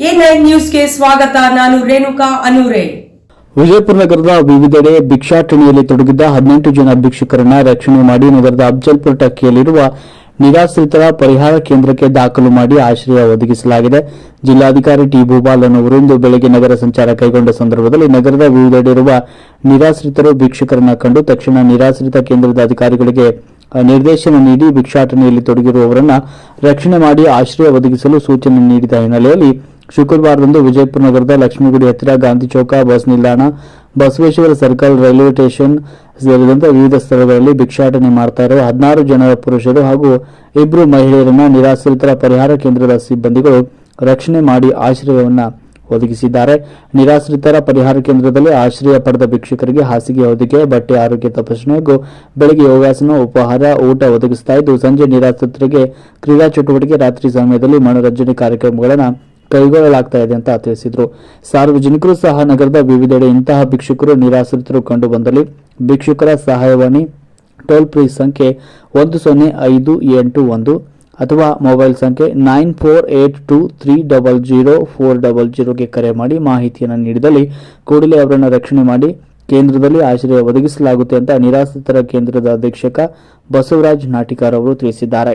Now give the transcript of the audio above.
ಸ್ವಾಗತ, ನಾನು ರೇಣುಕಾ ಅನೂರೆ. ವಿಜಯಪುರ ನಗರದ ವಿವಿಧೆಡೆ ಭಿಕ್ಷಾಟನೆಯಲ್ಲಿ ತೊಡಗಿದ್ದ ಹದಿನೆಂಟು ಜನ ಭಿಕ್ಷುಕರನ್ನ ರಕ್ಷಣೆ ಮಾಡಿ ನಗರದ ಅಫಜಲ್ಪುರ ಟಕ್ಕಿಯಲ್ಲಿರುವ ನಿರಾಶ್ರಿತರ ಪರಿಹಾರ ಕೇಂದ್ರಕ್ಕೆ ದಾಖಲು ಮಾಡಿ ಆಶ್ರಯ ಒದಗಿಸಲಾಗಿದೆ. ಜಿಲ್ಲಾಧಿಕಾರಿ ಟಿ ಭೂಪಾಲನ್ ಅವರು ಇಂದು ಬೆಳಗ್ಗೆ ನಗರ ಸಂಚಾರ ಕೈಗೊಂಡ ಸಂದರ್ಭದಲ್ಲಿ ನಗರದ ವಿವಿಧೆಡೆ ಇರುವ ನಿರಾಶ್ರಿತರು ಭಿಕ್ಷುಕರನ್ನ ಕಂಡು ತಕ್ಷಣ ನಿರಾಶ್ರಿತ ಕೇಂದ್ರದ ಅಧಿಕಾರಿಗಳಿಗೆ ನಿರ್ದೇಶನ ನೀಡಿ ಭಿಕ್ಷಾಟನೆಯಲ್ಲಿ ತೊಡಗಿರುವವರನ್ನ ರಕ್ಷಣೆ ಮಾಡಿ ಆಶ್ರಯ ಒದಗಿಸಲು ಸೂಚನೆ ನೀಡಿದ ಹಿನ್ನೆಲೆಯಲ್ಲಿ ಶುಕ್ರವಾರದಂದು ವಿಜಯಪುರ ನಗರದ ಲಕ್ಷ್ಮೀಗುಡಿ ಹತ್ತಿರ ಗಾಂಧಿ ಚೌಕ ಬಸ್ ನಿಲ್ದಾಣ ಬಸವೇಶ್ವರ ಸರ್ಕಲ್, ರೈಲ್ವೆ ಸ್ಟೇಷನ್ ಸೇರಿದಂತೆ ವಿವಿಧ ಸ್ಥಳಗಳಲ್ಲಿ ಭಿಕ್ಷಾಟನೆ ಮಾಡ್ತಾ ಇರುವ ಹದಿನಾರು ಜನರ ಪುರುಷರು ಹಾಗೂ ಇಬ್ಬರು ಮಹಿಳೆಯರನ್ನು ನಿರಾಶ್ರಿತರ ಪರಿಹಾರ ಕೇಂದ್ರದ ಸಿಬ್ಬಂದಿಗಳು ರಕ್ಷಣೆ ಮಾಡಿ ಆಶ್ರಯವನ್ನ ಒದಗಿಸಿದ್ದಾರೆ. ನಿರಾಶ್ರಿತರ ಪರಿಹಾರ ಕೇಂದ್ರದಲ್ಲಿ ಆಶ್ರಯ ಪಡೆದ ಭಿಕ್ಷುಕರಿಗೆ ಹಾಸಿಗೆ ಹೊದಿಕೆ, ಬಟ್ಟೆ ಆರೋಗ್ಯ ತಪಾಸಣೆ ಹಾಗೂ ಬೆಳಗ್ಗೆ ಯೋಗಾಸನ, ಉಪಹಾರ, ಊಟ ಒದಗಿಸ್ತಾ ಇದ್ದು, ಸಂಜೆ ನಿರಾಶ್ರಿತರಿಗೆ ಕ್ರೀಡಾ ಚಟುವಟಿಕೆ, ರಾತ್ರಿ ಸಮಯದಲ್ಲಿ ಮನೋರಂಜನೆ ಕಾರ್ಯಕ್ರಮಗಳನ್ನು ಕೈಗೊಳ್ಳಲಾಗ್ತಾ ಇದೆ ಅಂತ ತಿಳಿಸಿದರು. ಸಾರ್ವಜನಿಕರು ಸಹ ನಗರದ ವಿವಿಧೆಡೆ ಇಂತಹ ಭಿಕ್ಷುಕರು ನಿರಾಶ್ರಿತರು ಕಂಡು ಬಂದಲ್ಲಿ ಭಿಕ್ಷುಕರ ಸಹಾಯವಾಣಿ ಟೋಲ್ ಫ್ರೀ ಸಂಖ್ಯೆ ಒಂದು ಸೊನ್ನೆ ಐದು ಎಂಟು ಒಂದು ಅಥವಾ ಮೊಬೈಲ್ ಸಂಖ್ಯೆ nine four eight two three double zero four double ಜೀರೋಗೆ ಕರೆ ಮಾಡಿ ಮಾಹಿತಿಯನ್ನು ನೀಡಿದಲ್ಲಿ ಕೂಡಲೇ ಅವರನ್ನು ರಕ್ಷಣೆ ಮಾಡಿ ಕೇಂದ್ರದಲ್ಲಿ ಆಶ್ರಯ ಒದಗಿಸಲಾಗುತ್ತೆ ಅಂತ ನಿರಾಶ್ರಿತರ ಕೇಂದ್ರದ ಅಧೀಕ್ಷಕ ಬಸವರಾಜ್ ನಾಟಿಕಾರ್ ಅವರು ತಿಳಿಸಿದ್ದಾರೆ.